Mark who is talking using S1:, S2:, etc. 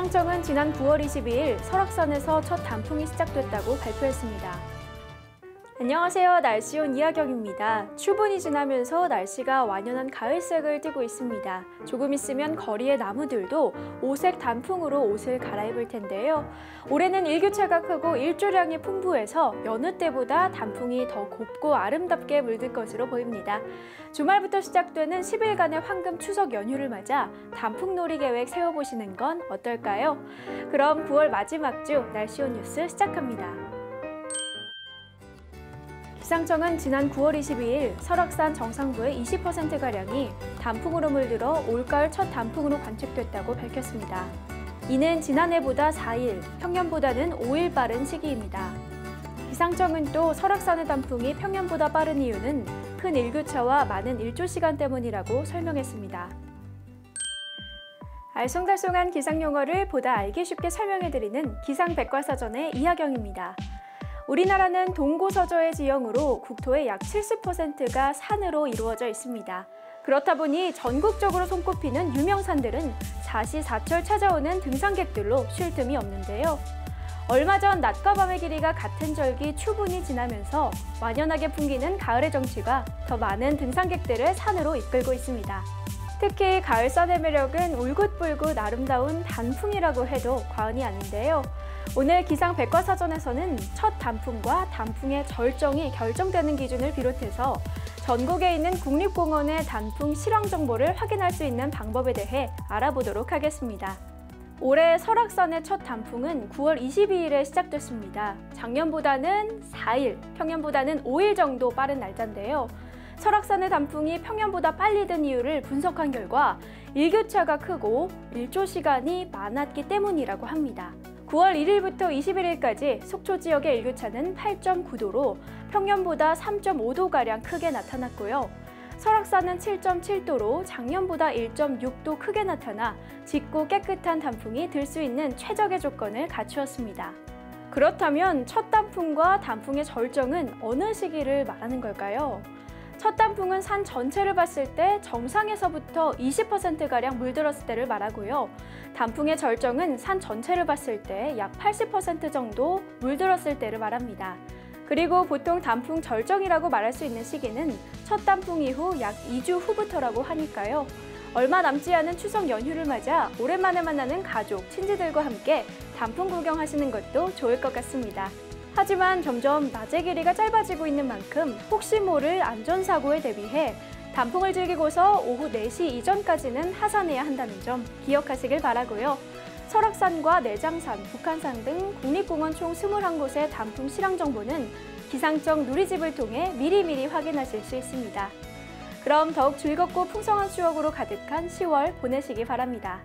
S1: 기상청은 지난 9월 22일 설악산에서 첫 단풍이 시작됐다고 발표했습니다. 안녕하세요. 날씨온 이하경입니다. 추분이 지나면서 날씨가 완연한 가을색을 띠고 있습니다. 조금 있으면 거리의 나무들도 오색 단풍으로 옷을 갈아입을 텐데요. 올해는 일교차가 크고 일조량이 풍부해서 여느 때보다 단풍이 더 곱고 아름답게 물들 것으로 보입니다. 주말부터 시작되는 10일간의 황금 추석 연휴를 맞아 단풍놀이 계획 세워보시는 건 어떨까요? 그럼 9월 마지막 주 날씨온 뉴스 시작합니다. 기상청은 지난 9월 22일 설악산 정상부의 20%가량이 단풍으로 물들어 올가을 첫 단풍으로 관측됐다고 밝혔습니다. 이는 지난해보다 4일, 평년보다는 5일 빠른 시기입니다. 기상청은 또 설악산의 단풍이 평년보다 빠른 이유는 큰 일교차와 많은 일조 시간 때문이라고 설명했습니다. 알쏭달쏭한 기상 용어를 보다 알기 쉽게 설명해드리는 기상백과사전의 이하경입니다. 우리나라는 동고서저의 지형으로 국토의 약 70%가 산으로 이루어져 있습니다. 그렇다 보니 전국적으로 손꼽히는 유명산들은 사시사철 찾아오는 등산객들로 쉴 틈이 없는데요. 얼마 전 낮과 밤의 길이가 같은 절기 추분이 지나면서 완연하게 풍기는 가을의 정취가 더 많은 등산객들을 산으로 이끌고 있습니다. 특히 가을산의 매력은 울긋불긋 아름다운 단풍이라고 해도 과언이 아닌데요. 오늘 기상 백과사전에서는 첫 단풍과 단풍의 절정이 결정되는 기준을 비롯해서 전국에 있는 국립공원의 단풍 실황 정보를 확인할 수 있는 방법에 대해 알아보도록 하겠습니다. 올해 설악산의 첫 단풍은 9월 22일에 시작됐습니다. 작년보다는 4일, 평년보다는 5일 정도 빠른 날짜인데요. 설악산의 단풍이 평년보다 빨리 든 이유를 분석한 결과 일교차가 크고 일조 시간이 많았기 때문이라고 합니다. 9월 1일부터 21일까지 속초 지역의 일교차는 8.9도로 평년보다 3.5도가량 크게 나타났고요. 설악산은 7.7도로 작년보다 1.6도 크게 나타나 짙고 깨끗한 단풍이 들 수 있는 최적의 조건을 갖추었습니다. 그렇다면 첫 단풍과 단풍의 절정은 어느 시기를 말하는 걸까요? 첫 단풍은 산 전체를 봤을 때 정상에서부터 20%가량 물들었을 때를 말하고요. 단풍의 절정은 산 전체를 봤을 때 약 80% 정도 물들었을 때를 말합니다. 그리고 보통 단풍 절정이라고 말할 수 있는 시기는 첫 단풍 이후 약 2주 후부터라고 하니까요. 얼마 남지 않은 추석 연휴를 맞아 오랜만에 만나는 가족, 친지들과 함께 단풍 구경하시는 것도 좋을 것 같습니다. 하지만 점점 낮의 길이가 짧아지고 있는 만큼 혹시 모를 안전사고에 대비해 단풍을 즐기고서 오후 4시 이전까지는 하산해야 한다는 점 기억하시길 바라고요. 설악산과 내장산, 북한산 등 국립공원 총 21곳의 단풍 실황 정보는 기상청 누리집을 통해 미리미리 확인하실 수 있습니다. 그럼 더욱 즐겁고 풍성한 추억으로 가득한 10월 보내시기 바랍니다.